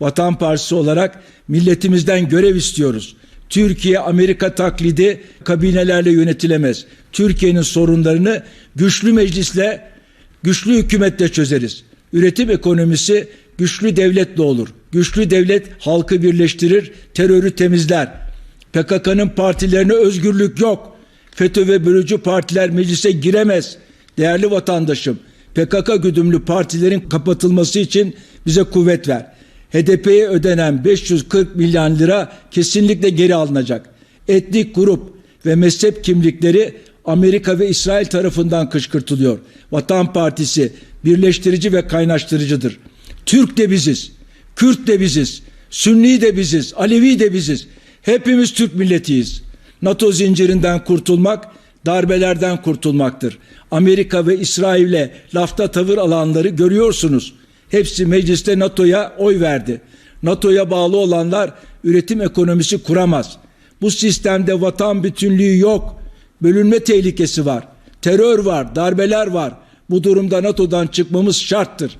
Vatan Partisi olarak milletimizden görev istiyoruz. Türkiye Amerika taklidi kabinelerle yönetilemez. Türkiye'nin sorunlarını güçlü meclisle, güçlü hükümetle çözeriz. Üretim ekonomisi güçlü devletle olur. Güçlü devlet halkı birleştirir, terörü temizler. PKK'nın partilerine özgürlük yok. FETÖ ve bölücü partiler meclise giremez. Değerli vatandaşım, PKK güdümlü partilerin kapatılması için bize kuvvet ver. HDP'ye ödenen 540 milyon lira kesinlikle geri alınacak. Etnik grup ve mezhep kimlikleri Amerika ve İsrail tarafından kışkırtılıyor. Vatan Partisi birleştirici ve kaynaştırıcıdır. Türk de biziz, Kürt de biziz, Sünni de biziz, Alevi de biziz. Hepimiz Türk milletiyiz. NATO zincirinden kurtulmak, darbelerden kurtulmaktır. Amerika ve İsrail'le lafta tavır alanları görüyorsunuz. Hepsi mecliste NATO'ya oy verdi. NATO'ya bağlı olanlar üretim ekonomisi kuramaz. Bu sistemde vatan bütünlüğü yok. Bölünme tehlikesi var. Terör var, darbeler var. Bu durumda NATO'dan çıkmamız şarttır.